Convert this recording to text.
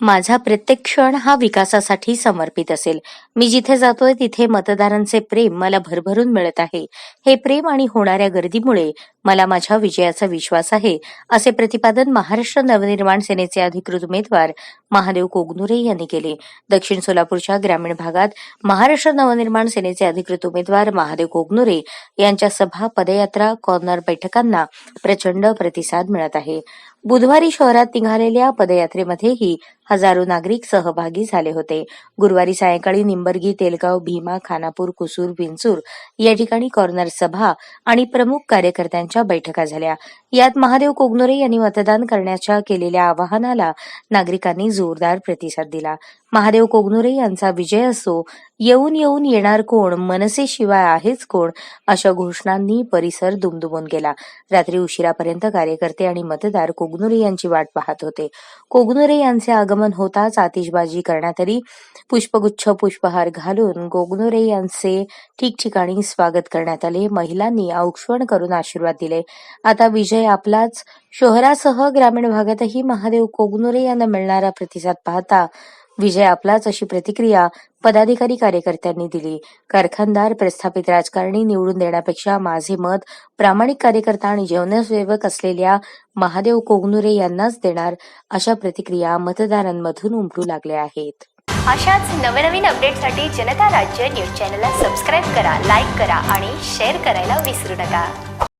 माझा प्रत्येक क्षण हा विकासासाठी समर्पित असेल. मी जिथे जातोय तिथे मतदारांचे प्रेम मला भरभरून मिळत आहे. हे प्रेम आणि होणाऱ्या गर्दीमुळे मला माझ्या विजयाचा विश्वास आहे असे प्रतिपादन महाराष्ट्र नवनिर्माण सेनेचे अधिकृत उमेदवार महादेव कोगनुरे यांनी केले. दक्षिण सोलापूरच्या ग्रामीण भागात महाराष्ट्र नवनिर्माण सेनेचे अधिकृत उमेदवार महादेव कोगनुरे यांच्या सभा पदयात्रा कॉर्नर बैठकांना प्रचंड प्रतिसाद मिळत आहे. बुधवारी शहरात निघालेल्या पदयात्रेमध्येही हजारो नागरिक सहभागी झाले होते. गुरुवारी सायंकाळी निंबर्गी तेलगाव भीमा खानापूर कुसूर विंचूर या ठिकाणी कॉर्नर सभा आणि प्रमुख कार्यकर्त्यांच्या बैठका झाल्या. यात महादेव कोगनोरे यांनी मतदान करण्याच्या केलेल्या आवाहनाला नागरिकांनी जोरदार प्रतिसाद दिला. महादेव कोगनुरे यांचा विजय असो येऊन येऊन येणार कोण मनसेशिवाय आहेच कोण अशा घोषणांनी परिसर दुमदुमून गेला. रात्री उशिरापर्यंत कार्यकर्ते आणि मतदार कोगनुरे यांची वाट पाहत होते. कोगनुरे यांचे आगमन होताच आतिषबाजी करण्यात आली पुष्पगुच्छ पुष्पहार घालून कोगनुरे यांचे ठिकठिकाणी स्वागत करण्यात आले. महिलांनी औक्षण करून आशीर्वाद दिले. आता विजय आपलाच. शहरासह ग्रामीण भागातही महादेव कोगनुरे यांना मिळणारा प्रतिसाद पाहता विजय आपलाच अशी प्रतिक्रिया पदाधिकारी कार्यकर्त्यांनी दिली. कारखानदार प्रस्थापित राजकारणी निवडून देण्यापेक्षा माझे मत प्रामाणिक कार्यकर्ता आणि जीवनसेवक असलेल्या महादेव कोगनुरे यांनाच देणार अशा प्रतिक्रिया मतदारांमधून उमटू लागल्या आहेत. अशाच नवनवीन अपडेटसाठी जनता राज्य न्यूज चॅनलला सबस्क्राईब करा लाईक करा आणि शेअर करायला विसरू नका.